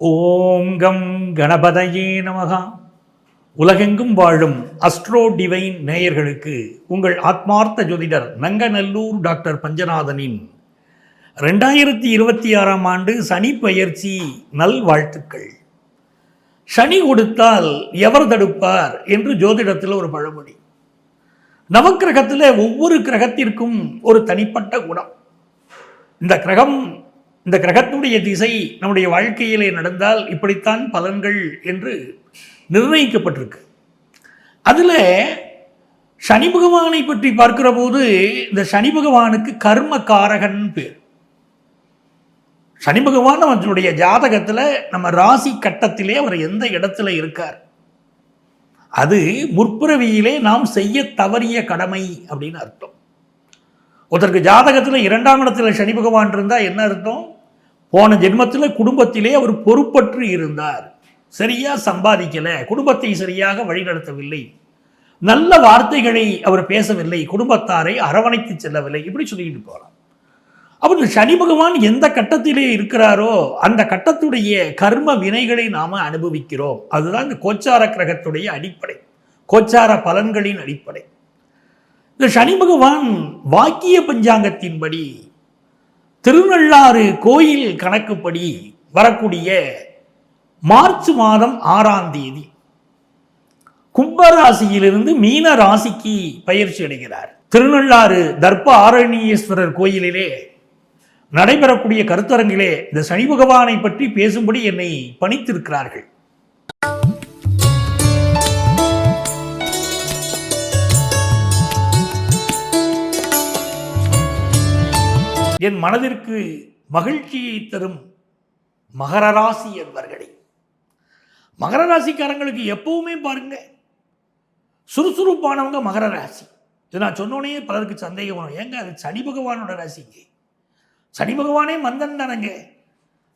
ஓம் come கணபதையே நமகா. உலகெங்கும் வாழும் அஸ்ட்ரோ டிவைன் நேயர்களுக்கு உங்கள் ஆத்மார்த்த ஜோதிடர் நங்கநல்லூர் டாக்டர் பஞ்சநாதனின் ரெண்டாயிரத்தி இருபத்தி ஆறாம் ஆண்டு சனி பயிற்சி நல்வாழ்த்துக்கள். சனி கொடுத்தால் எவர் தடுப்பார் என்று ஜோதிடத்தில் ஒரு பழமொழி. நவக்கிரகத்தில் ஒவ்வொரு கிரகத்திற்கும் ஒரு தனிப்பட்ட குணம். இந்த கிரகம் இந்த கிரகத்துடைய திசை நம்முடைய வாழ்க்கையிலே நடந்தால் இப்படித்தான் பலன்கள் என்று நிர்ணயிக்கப்பட்டிருக்கு. அதில் சனி பகவானை பற்றி பார்க்கிற போது இந்த சனி பகவானுக்கு கர்ம காரகன் பேர். சனி பகவான் அவனுடைய ஜாதகத்தில் நம்ம ராசி கட்டத்திலே அவர் எந்த இடத்துல இருக்கார்? அது முற்பிறவியிலே நாம் செய்ய தவறிய கடமை அப்படின்னு அர்த்தம். ஒருத்தருக்கு ஜாதகத்தில் இரண்டாம் இடத்துல சனி பகவான் இருந்தால் என்ன அர்த்தம்? போன ஜென்மத்தில் குடும்பத்திலே அவர் பொறுப்பற்று இருந்தார். சரியாக சம்பாதிக்கலை. குடும்பத்தை சரியாக வழிநடத்தவில்லை. நல்ல வார்த்தைகளை அவர் பேசவில்லை. குடும்பத்தாரை அரவணைத்து செல்லவில்லை. இப்படி சொல்லிட்டு போகலாம் அவர் இந்த சனி பகவான் எந்த கட்டத்திலே இருக்கிறாரோ அந்த கட்டத்துடைய கர்ம வினைகளை நாம் அனுபவிக்கிறோம். அதுதான் இந்த கோச்சார கிரகத்துடைய அடிப்படை. கோச்சார பலன்களின் அடிப்படை. இந்த சனி பகவான் வாக்கிய பஞ்சாங்கத்தின்படி திருநள்ளாறு கோயில் கணக்குப்படி வரக்கூடிய மார்ச் மாதம் ஆறாம் தேதி கும்பராசியிலிருந்து மீன ராசிக்கு பயிற்சி அடைகிறார். திருநள்ளாறு தர்ப்ப ஆரண்யேஸ்வரர் கோயிலிலே நடைபெறக்கூடிய கருத்தரங்கிலே இந்த சனி பகவானை பற்றி பேசும்படி என்னை பணித்திருக்கிறார்கள். என் மனதிற்கு மகிழ்ச்சியை தரும் மகர ராசி என்பர்களே. மகர ராசிக்காரங்களுக்கு எப்பவுமே பாருங்க சுறுசுறுப்பானவங்க மகர ராசி. இது நான் சொன்னோடனே பலருக்கு சந்தேகம் வரும். ஏங்க அது சனி பகவானோட ராசிங்க சனி பகவானே மந்தன் தானங்க.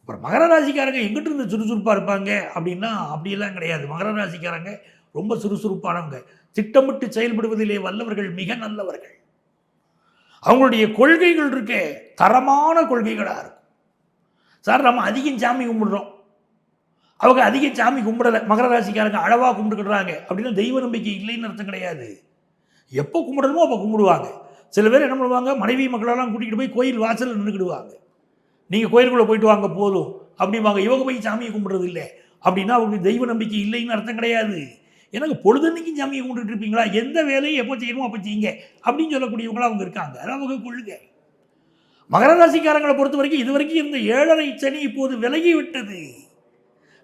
அப்புறம் மகர ராசிக்காரங்க எங்கிட்ட இருந்து சுறுசுறுப்பாக இருப்பாங்க அப்படின்னா அப்படியெல்லாம் கிடையாது. மகர ராசிக்காரங்க ரொம்ப சுறுசுறுப்பானவங்க. திட்டமிட்டு செயல்படுவதிலே வல்லவர்கள் மிக நல்லவர்கள். அவங்களுடைய கொள்கைகள் இருக்கே தரமான கொள்கைகளாக இருக்கும். சார் நம்ம அதிகம் சாமி கும்பிடுறோம். அவங்க அதிகம் சாமி கும்பிடலை. மகர ராசிக்காரங்க அளவாக கும்பிட்டுக்கிறாங்க அப்படின்னா தெய்வ நம்பிக்கை இல்லைன்னு அர்த்தம் கிடையாது. எப்போ கும்பிடணுமோ அப்போ கும்பிடுவாங்க. சில பேர் என்ன பண்ணுவாங்க? மனைவி மக்களெல்லாம் கூட்டிகிட்டு போய் கோயில் வாசலில் நின்றுக்கிடுவாங்க. நீங்கள் கோயிலுக்குள்ளே போயிட்டு வாங்க போதும். அப்படிம்பாங்க. இவங்க போய் சாமியை கும்பிட்றது இல்லை. அப்படின்னா அவங்களுக்கு தெய்வ நம்பிக்கை இல்லைன்னு அர்த்தம் கிடையாது. எனக்கு பொழுதன்னைக்கும் சாமியை கும்பிட்டுட்டு இருப்பீங்களா? எந்த வேலையும் எப்போ செய்யணுமோ அப்போ செய்யுங்க. அப்படின்னு சொல்லக்கூடியவங்களாக அவங்க இருக்காங்க. அதான் அவங்க கொள்ளுங்க மகர ராசிக்காரங்களை பொறுத்த வரைக்கும் இது வரைக்கும் இருந்த ஏழரை சனி இப்போது விலகி விட்டது.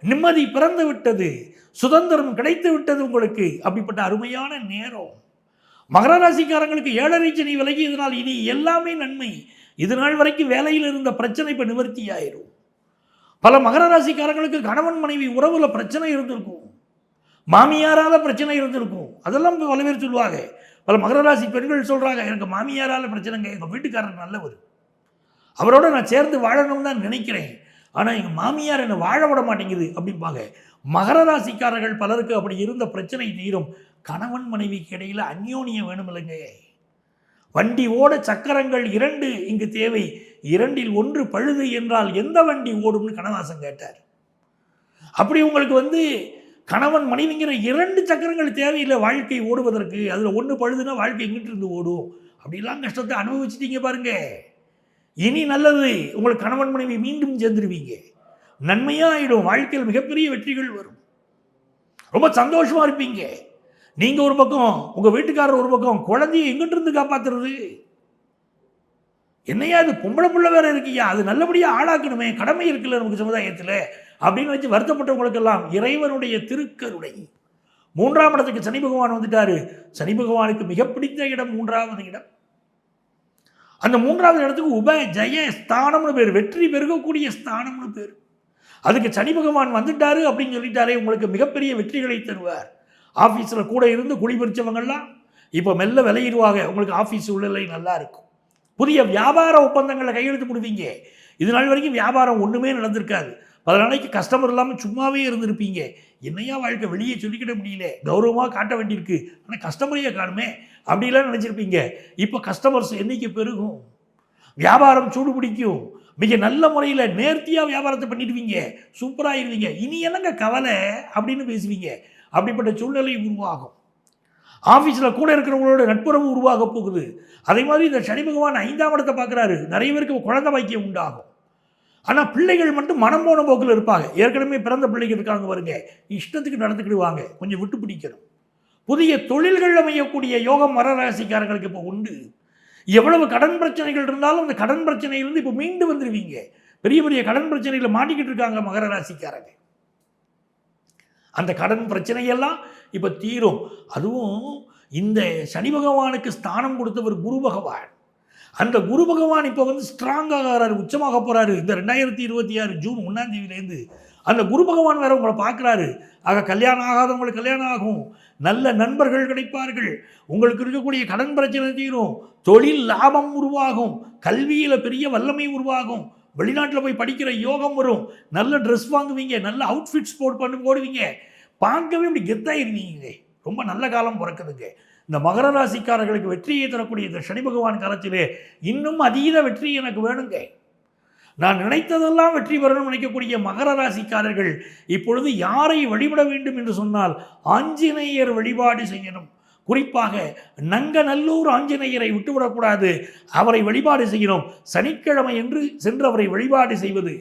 நிம்மதி பிறந்து விட்டது. சுதந்திரம் கிடைத்து விட்டது உங்களுக்கு. அப்படிப்பட்ட அருமையான நேரம். மகர ராசிக்காரங்களுக்கு ஏழரை சனி விலகி இதனால் இனி எல்லாமே நன்மை. இது நாள் வரைக்கும் வேலையில் இருந்த பிரச்சனை இப்போ நிவர்த்தி ஆயிரும். பல மகர ராசிக்காரங்களுக்கு கணவன் மனைவி உறவுல பிரச்சனை இருந்திருக்கும். மாமியாரால் பிரச்சனை இருந்திருக்கும். அதெல்லாம் பல பேர் சொல்லுவாங்க. பல மகர ராசி பெண்கள் சொல்கிறாங்க எனக்கு மாமியாரால் பிரச்சனைங்க எங்கள் வீட்டுக்காரர் நல்லவர். அவரோட நான் சேர்ந்து வாழணும்னு தான் நினைக்கிறேன். ஆனால் எங்கள் மாமியார் என்னை வாழ விட மாட்டேங்குது அப்படிம்பாங்க. மகர ராசிக்காரர்கள் பலருக்கு அப்படி இருந்த பிரச்சனை தீரும். கணவன் மனைவிக்கு இடையில் அந்யோனியம் வேணும் இல்லைங்க வண்டி ஓட சக்கரங்கள் இரண்டு இங்கு தேவை. இரண்டில் ஒன்று பழுது என்றால் எந்த வண்டி ஓடும்னு கணவாசன் கேட்டார். அப்படி உங்களுக்கு வந்து கணவன் மனைவிங்கிற இரண்டு சக்கரங்கள் தேவையில்லை வாழ்க்கை ஓடுவதற்கு. அதில் ஒன்று பழுதுன்னா வாழ்க்கை எங்கிட்டு இருந்து ஓடும்? அப்படிலாம் கஷ்டத்தை அனுபவிச்சிட்டீங்க பாருங்க. இனி நல்லது உங்களுக்கு கணவன் மனைவி மீண்டும் சேர்ந்துருவீங்க. நன்மையாக ஆகிடும் வாழ்க்கையில் மிகப்பெரிய வெற்றிகள் வரும். ரொம்ப சந்தோஷமாக இருப்பீங்க. நீங்கள் ஒரு பக்கம் உங்கள் வீட்டுக்காரர் ஒரு பக்கம் குழந்தைய எங்கிட்டு இருந்து காப்பாத்துறது? என்னையா அது பொம்பளை புள்ள வேற இருக்கியா அது நல்லபடியாக ஆளாக்கணுமே கடமை இருக்குல்ல நமக்கு சமுதாயத்தில்? அப்படின்னு வச்சு வருத்தப்பட்டவங்களுக்கெல்லாம் இறைவனுடைய திருக்கருணை. மூன்றாம் இடத்துக்கு சனி பகவான் வந்துட்டாரு. சனி பகவானுக்கு மிக பிடித்த இடம் மூன்றாவது இடம். அந்த மூன்றாவது இடத்துக்கு உப ஜெய ஸ்தானம்னு பேர். வெற்றி பெருகக்கூடிய ஸ்தானம்னு பேர். அதுக்கு சனி பகவான் வந்துட்டாரு அப்படின்னு சொல்லிட்டாரே உங்களுக்கு மிகப்பெரிய வெற்றிகளை தருவார். ஆஃபீஸில் கூட இருந்து குடி பறிச்சவங்கெல்லாம் இப்போ மெல்ல விளையிடுவாங்க உங்களுக்கு ஆஃபீஸ் உள்ளலை நல்லா இருக்கும். புதிய வியாபார ஒப்பந்தங்களில் கையெழுத்து கொடுப்பீங்க இது நாள் வரைக்கும் வியாபாரம் ஒன்றுமே நடந்திருக்காது. பல நாளைக்கு கஸ்டமர் இல்லாமல் சும்மாவே இருந்திருப்பீங்க. என்னையா வாழ்க்கை? வெளியே சொல்லிக்கிட முடியல. கௌரவமாக காட்ட வேண்டியிருக்கு. ஆனால் கஸ்டமரையே காணுமே. அப்படிலாம் நினச்சிருப்பீங்க. இப்போ கஸ்டமர்ஸ் எண்ணிக்கை பெருகும். வியாபாரம் சூடு பிடிக்கும். மிக நல்ல முறையில் நேர்த்தியாக வியாபாரத்தை பண்ணிடுவீங்க. சூப்பராக இருவீங்க இனி என்னங்க கவலை? அப்படின்னு பேசுவீங்க. அப்படிப்பட்ட சூழ்நிலை உருவாகும். ஆஃபீஸில் கூட இருக்கிறவங்களோட நட்புறவு உருவாக போகுது. அதே மாதிரி இந்த சனி பகவான் ஐந்தாம் இடத்தை பார்க்குறாரு. நிறைய பேருக்கு குழந்தை பாக்கியம் உண்டாகும். ஆனால் பிள்ளைகள் மட்டும் மனம் போன போக்கில் இருப்பாங்க. ஏற்கனவே பிறந்த பிள்ளைகள் இருக்காங்க வருங்க இஷ்டத்துக்கு நடந்துக்கிடுவாங்க. கொஞ்சம் விட்டு பிடிக்கணும். புதிய தொழில்கள் அமையக்கூடிய யோகம் மர ராசிக்காரங்களுக்கு இப்போ உண்டு. எவ்வளவு கடன் பிரச்சனைகள் இருந்தாலும் அந்த கடன் பிரச்சனையிலிருந்து இப்போ மீண்டு வந்துடுவீங்க பெரிய பெரிய கடன் பிரச்சனையில் மாட்டிக்கிட்டு இருக்காங்க மகர ராசிக்காரங்க. அந்த கடன் பிரச்சனையெல்லாம் இப்போ தீரும். அதுவும் இந்த சனி பகவானுக்கு ஸ்தானம் கொடுத்தவர் குரு பகவான். அந்த குரு பகவான் இப்போ வந்து ஸ்ட்ராங்காக ஆகிறாரு உச்சமாக போகிறாரு இந்த ரெண்டாயிரத்தி இருபத்தி ஆறு ஜூன் ஒன்றாம் தேதியிலேருந்து அந்த குரு பகவான் வேற உங்களை பார்க்குறாரு. ஆக கல்யாணம் ஆகாதவங்களுக்கு கல்யாணம் ஆகும். நல்ல நண்பர்கள் கிடைப்பார்கள். உங்களுக்கு இருக்கக்கூடிய கடன் பிரச்சனை தீரும். தொழில் லாபம் உருவாகும். கல்வியில் பெரிய வல்லமை உருவாகும். வெளிநாட்டில் போய் படிக்கிற யோகம் வரும். நல்ல ட்ரெஸ் வாங்குவீங்க நல்ல அவுட்ஃபிட்ஸ் போட் பண்ணி போடுவீங்க. பார்க்கவே இப்படி கெத்தாயிருவீங்க ரொம்ப நல்ல காலம் பிறக்குதுங்க. இந்த மகர ராசிக்காரர்களுக்கு வெற்றியை தரக்கூடிய இந்த சனி பகவான் காலத்திலே இன்னும் அதீத வெற்றி எனக்கு வேணுங்க. நான் நினைத்ததெல்லாம் வெற்றி பெறணும்னு நினைக்கக்கூடிய மகர ராசிக்காரர்கள் இப்பொழுது யாரை வழிபட வேண்டும் என்று சொன்னால் ஆஞ்சநேயர் வழிபாடு செய்யணும். குறிப்பாக நங்கநல்லூர் ஆஞ்சநேயரை விட்டுவிடக்கூடாது. அவரை வழிபாடு செய்யணும். சனிக்கிழமை என்று சென்று அவரை வழிபாடு செய்வது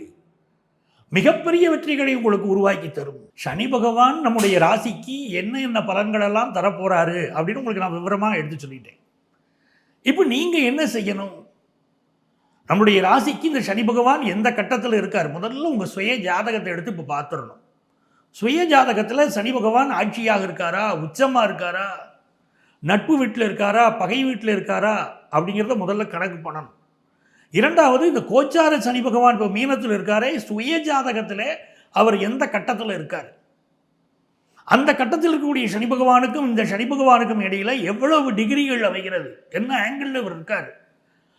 மிகப்பெரிய வெற்றிகளை உங்களுக்கு உருவாக்கி தரும். சனி பகவான் நம்முடைய ராசிக்கு என்ன என்ன பலன்களெல்லாம் தரப்போறாரு அப்படின்னு உங்களுக்கு நான் விவரமாக எடுத்து சொல்லிட்டேன். இப்போ நீங்கள் என்ன செய்யணும்? நம்முடைய ராசிக்கு இந்த சனி பகவான் எந்த கட்டத்தில் இருக்கார்? முதல்ல உங்கள் சுய ஜாதகத்தை எடுத்து இப்போ பார்த்துடணும். சுய ஜாதகத்தில் சனி பகவான் ஆட்சியாக இருக்காரா? உச்சமாக இருக்காரா? நட்பு வீட்டில் இருக்காரா பகை வீட்டில் இருக்காரா அப்படிங்கிறத முதல்ல கணக்கு பண்ணணும். இரண்டாவது இந்த கோச்சார சனி பகவான் இப்போ மீனத்தில் இருக்காரே சுய ஜாதகத்தில் அவர் எந்த கட்டத்தில் இருக்கார்? அந்த கட்டத்தில் இருக்கக்கூடிய சனி பகவானுக்கும் இந்த சனி பகவானுக்கும் இடையில் எவ்வளவு டிகிரிகள் அமைகிறது? என்ன ஆங்கிளில் இவர் இருக்கார்?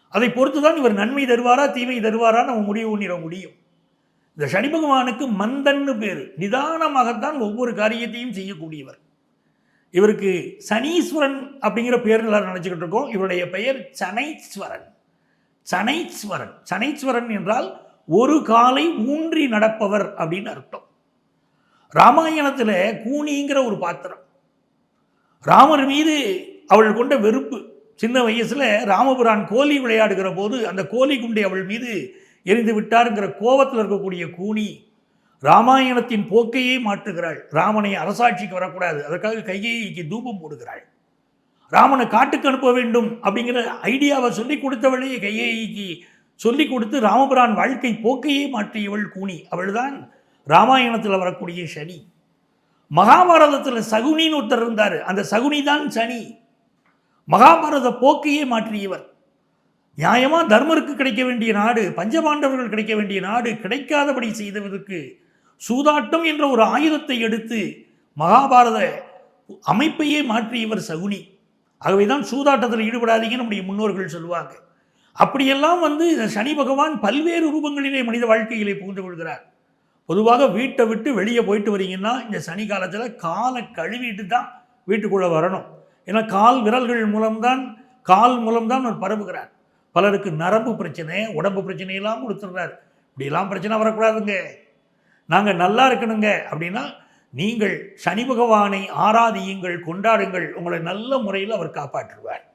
அதை பொறுத்து தான் இவர் நன்மை தருவாரா தீமை தருவாரா நம்ம முடிவு பண்ணிட முடியும். இந்த சனி பகவானுக்கு மந்தன்னு பேர். நிதானமாகத்தான் ஒவ்வொரு காரியத்தையும் செய்யக்கூடியவர். இவருக்கு சனீஸ்வரன் அப்படிங்கிற பேர் எல்லாரும் நினச்சிக்கிட்டு இருக்கோம். இவருடைய பெயர் சனைஸ்வரன். சனைஸ்வரன். சனைஸ்வரன் என்றால் ஒரு காலை ஊன்றி நடப்பவர் அப்படின்னு அர்த்தம். ராமாயணத்தில் கூனிங்கிற ஒரு பாத்திரம். ராமர் மீது அவள் கொண்ட வெறுப்பு. சின்ன வயசில் ராமபுரான் கோலி விளையாடுகிற போது அந்த கோலி குண்டை அவள் மீது எரிந்து விட்டாருங்கிற கோபத்தில் இருக்கக்கூடிய கூனி ராமாயணத்தின் போக்கையே மாற்றுகிறாள். ராமனை அரசாட்சிக்கு வரக்கூடாது. அதற்காக கைகேயிக்கு தூபம் போடுகிறாள். ராமனை காட்டுக்கு அனுப்ப வேண்டும் அப்படிங்கிற ஐடியாவை சொல்லி கொடுத்தவளே. கைகேயிக்கு சொல்லி கொடுத்து ராமபுரான் வாழ்க்கை போக்கையே மாற்றியவள் கூனி. அவள்தான் ராமாயணத்தில் வரக்கூடிய சனி. மகாபாரதத்தில் சகுனின்னு ஒருத்தர் இருந்தார். அந்த சகுனி தான் சனி. மகாபாரத போக்கையே மாற்றியவர். நியாயமாக தர்மருக்கு கிடைக்க வேண்டிய நாடு பஞ்சபாண்டவர்கள் கிடைக்க வேண்டிய நாடு கிடைக்காதபடி செய்தவருக்கு சூதாட்டம் என்ற ஒரு ஆயுதத்தை எடுத்து மகாபாரத அமைப்பையே மாற்றியவர் சகுனி. ஆகவே தான் சூதாட்டத்தில் ஈடுபடாதீங்க நம்முடைய முன்னோர்கள் சொல்லுவாங்க. அப்படியெல்லாம் வந்து சனி பகவான் பல்வேறு ரூபங்களிலே மனித வாழ்க்கையிலே புகுந்து கொள்கிறார். பொதுவாக வீட்டை விட்டு வெளியே போயிட்டு வரீங்கன்னா இந்த சனி காலத்தில் காலை கழுவிட்டு தான் வீட்டுக்குள்ளே வரணும். ஏன்னா கால் விரல்கள் மூலம்தான் கால் மூலம்தான் அவர் பரவுகிறார். பலருக்கு நரம்பு பிரச்சனை உடம்பு பிரச்சனையெல்லாம் கொடுத்துடுறார். இப்படியெல்லாம் பிரச்சனை வரக்கூடாதுங்க. நாங்கள் நல்லா இருக்கணுங்க. அப்படின்னா நீங்கள் சனி பகவானை ஆராதியுங்கள் கொண்டாடுங்கள். உங்களை நல்ல முறையில் அவர் காப்பாற்றுவார்.